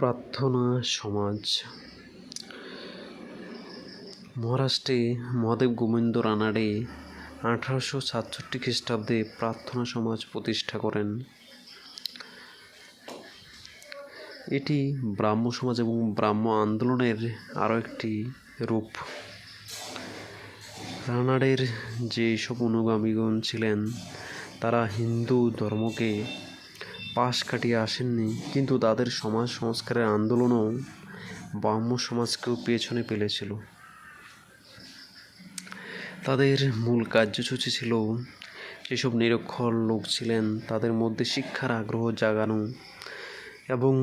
প্রার্থনা সমাজ। মহারাষ্ট্রে মহাদেব গোবিন্দ রানাডে আঠারোশো সাতষট্টি খ্রিস্টাব্দে প্রার্থনা সমাজ প্রতিষ্ঠা করেন। এটি ব্রাহ্ম সমাজ এবং ব্রাহ্ম আন্দোলনের আরও একটি রূপ। রানাডের যে সব অনুগামীগণ ছিলেন, তারা হিন্দু ধর্মকে পাশ কাটিয়ে আসেননি, কিন্তু তাদের সমাজ সংস্কারের আন্দোলনও ব্রাহ্ম সমাজকেও পেছনে ফেলেছিল। তাদের মূল কার্যসূচি ছিল যেসব নিরক্ষর লোক ছিলেন, তাদের মধ্যে শিক্ষার আগ্রহ জাগানো এবং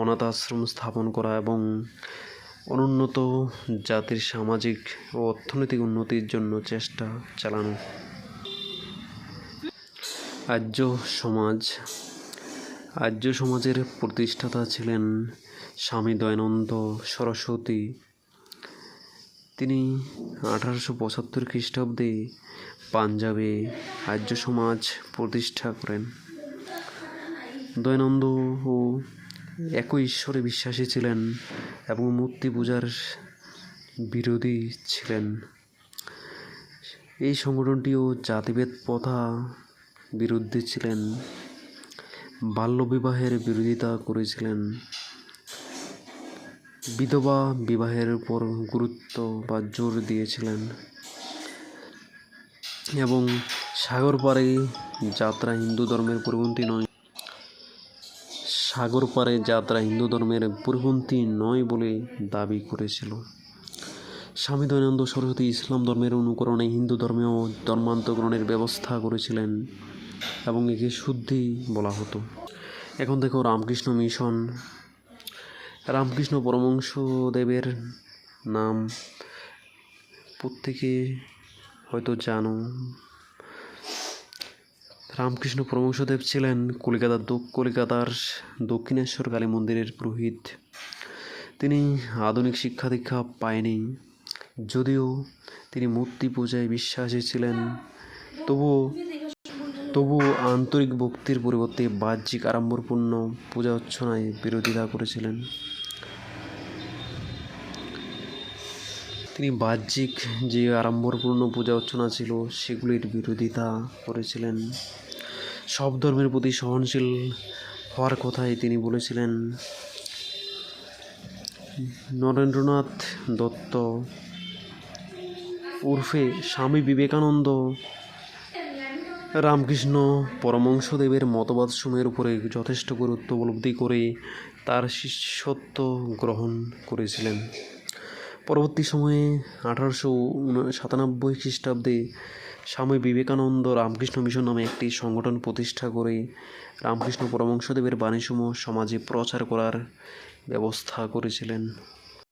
অনাথ আশ্রম স্থাপন করা এবং অনুন্নত জাতির সামাজিক ও অর্থনৈতিক উন্নতির জন্য চেষ্টা চালানো। আর্য সমাজ আর্য সমাজের প্রতিষ্ঠাতা ছিলেন স্বামী দয়ানন্দ সরস্বতী। তিনি আঠারোশো পঁচাত্তর খ্রিস্টাব্দে পাঞ্জাবে আর্য সমাজ প্রতিষ্ঠা করেন। দয়ানন্দ ও একই ঈশ্বরে বিশ্বাসী ছিলেন এবং মূর্তি পূজার বিরোধী ছিলেন। এই সংগঠনটিও জাতিভেদ প্রথা বিরুদ্ধে ছিলেন। বাল্যবিবাহের বিরোধিতা করেছিলেন। বিধবা বিবাহের উপর গুরুত্ব বা জোর দিয়েছিলেন এবং সাগর পাড়ে যাত্রা হিন্দু ধর্মের পরিপন্থী নয়। সাগর পাড়ে যাত্রা হিন্দু ধর্মের পরিপন্থী নয় বলে দাবি করেছিল। স্বামী দয়ানন্দ সরস্বতী ইসলাম ধর্মের অনুকরণে হিন্দু ধর্মেও ধর্মান্তকরণের ব্যবস্থা করেছিলেন। এবং একে শুদ্ধি বলা হতো। এখন দেখো রামকৃষ্ণ মিশন। রামকৃষ্ণ পরমংশদেবের নাম প্রত্যেকে হয়তো জানো। রামকৃষ্ণ পরমংশদেব ছিলেন কলিকাতার কলিকাতার দক্ষিণেশ্বর কালী মন্দিরের পুরোহিত। তিনি আধুনিক শিক্ষা দীক্ষা পায়নি। যদিও তিনি মূর্তি পূজায় বিশ্বাসী ছিলেন, তবুও তবুও আন্তরিক ভক্তির পরিবর্তে বাহ্যিক আড়ম্বরপূর্ণ পূজা অর্চনায় বিরোধিতা করেছিলেন। তিনি বাহ্যিক যে আড়ম্বরপূর্ণ পূজা অর্চনা ছিল, সেগুলির বিরোধিতা করেছিলেন। সব ধর্মের প্রতি সহনশীল হওয়ার কথাই তিনি বলেছিলেন। নরেন্দ্রনাথ দত্ত, উর্ফে স্বামী বিবেকানন্দ রামকৃষ্ণ পরমংশদেবের মতবাদ সময়ের উপরে যথেষ্ট গুরুত্ব উপলব্ধি করে তার শিষ্যত্ব গ্রহণ করেছিলেন। পরবর্তী সময়ে আঠারোশো সাতানব্বই খ্রিস্টাব্দে স্বামী বিবেকানন্দ রামকৃষ্ণ মিশন নামে একটি সংগঠন প্রতিষ্ঠা করে রামকৃষ্ণ পরমংশদেবের বাণীসমূহ সমাজে প্রচার করার ব্যবস্থা করেছিলেন।